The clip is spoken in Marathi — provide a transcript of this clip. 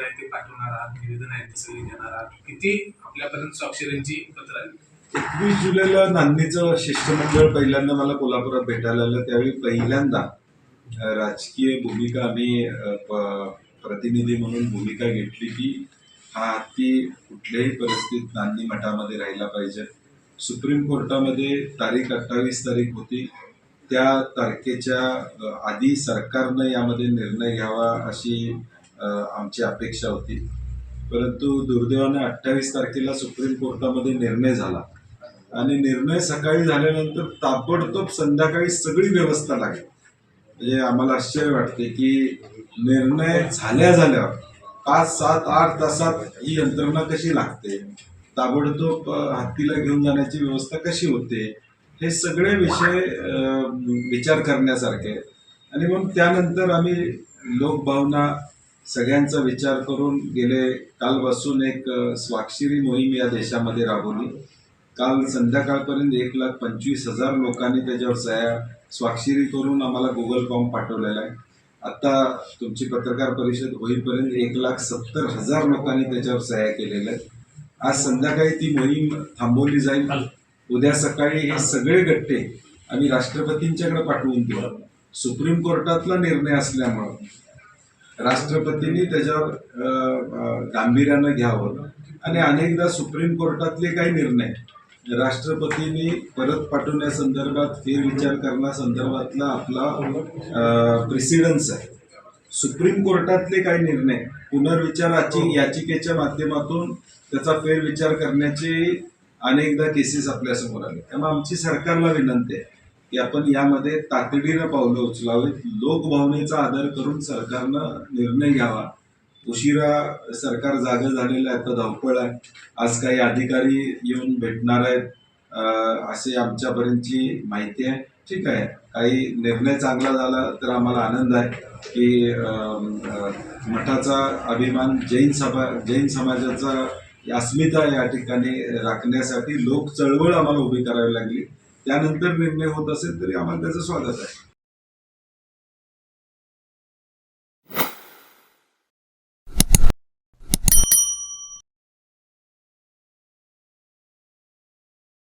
पत्र आहे ते पाठवणार आहात निवेदन आहे ते सगळे देणार आहात. किती आपल्यापर्यंत स्वाक्षऱ्यांची पत्र आली एकवीस जुलैला नांदणीचं शिष्टमंडळ पहिल्यांदा मला कोल्हापुरात भेटायला आलं. त्यावेळी पहिल्यांदा राजकीय भूमिका आम्ही प्रतिनिधी म्हणून भूमिका घेतली की हा हत्ती कुठल्याही परिस्थितीत नांदी मठामध्ये राहिला पाहिजे. सुप्रीम कोर्टामध्ये तारीख अठ्ठावीस तारीख होती. त्या तारखेच्या आधी सरकारनं यामध्ये निर्णय घ्यावा अशी आमची अपेक्षा होती. परंतु दुर्दैवाने अठ्ठावीस तारखेला सुप्रीम कोर्टामध्ये निर्णय झाला. आणि निर्णय सकाळी झाल्यानंतर ताबडतोब संध्याकाळी सगळी व्यवस्था लागली. म्हणजे आम्हाला आश्चर्य वाटते की निर्णय झाल्या झाल्यावर पाच सात आठ तासात ही यंत्रणा कशी लागते? ताबडतोब हत्तीला घेऊन जाण्याची व्यवस्था कशी होते? हे सगळे विषय विचार करण्यासारखे आहेत. आणि मग त्यानंतर आम्ही लोकभावना सगळ्यांचा विचार करून गेले कालपासून एक स्वाक्षरी मोहीम या देशामध्ये राबवली. काल संध्याकाळपर्यंत एक लाख पंचवीस हजार लोकांनी त्याच्यावर सह्या स्वाक्षरी करून आम्हाला गुगल फॉर्म पाठवलेला आहे. आता तुमची पत्रकार परिषद होईपर्यंत एक लाख सत्तर हजार लोकांनी त्याच्यावर सह्या केलेल्या आहेत. आज संध्याकाळी ती मोहीम थांबवली जाईल. उद्या सकाळी हे सगळे गट्टे आम्ही राष्ट्रपतींच्याकडे पाठवून देऊ. सुप्रीम कोर्टातला निर्णय असल्यामुळं. राष्ट्रपतींनी त्याच्यावर गांभीर्यानं घ्यावं. आणि अनेकदा सुप्रीम कोर्टातले काही निर्णय. राष्ट्रपतींनी परत पाठवण्यासंदर्भात फेरविचार करण्यासंदर्भातला आपला प्रेसिडन्स आहे. सुप्रीम कोर्टातले काही निर्णय पुनर्विचाराची याचिकेच्या माध्यमातून त्याचा फेरविचार करण्याचे अनेकदा केसेस आपल्यासमोर आले. त्यामुळे आमची सरकारला विनंती आहे. की आपण यामध्ये तातडीनं पावलं उचलावीत. लोकभावनेचा आदर करून सरकारनं निर्णय घ्यावा. उशिरा सरकार जागं झालेलं आहे आता धावपळ आहे. आज काही अधिकारी येऊन भेटणार आहेत असे आमच्यापर्यंतची माहिती आहे. ठीक आहे. काही निर्णय चांगला झाला तर आम्हाला आनंद आहे की मठाचा अभिमान जैन सभा जैन समाजाचा अस्मिता या ठिकाणी राखण्यासाठी लोक चळवळ आम्हाला उभी करावी लागली. त्यानंतर निर्णय होत असेल तरी आम्हाला त्याचं स्वागत आहे.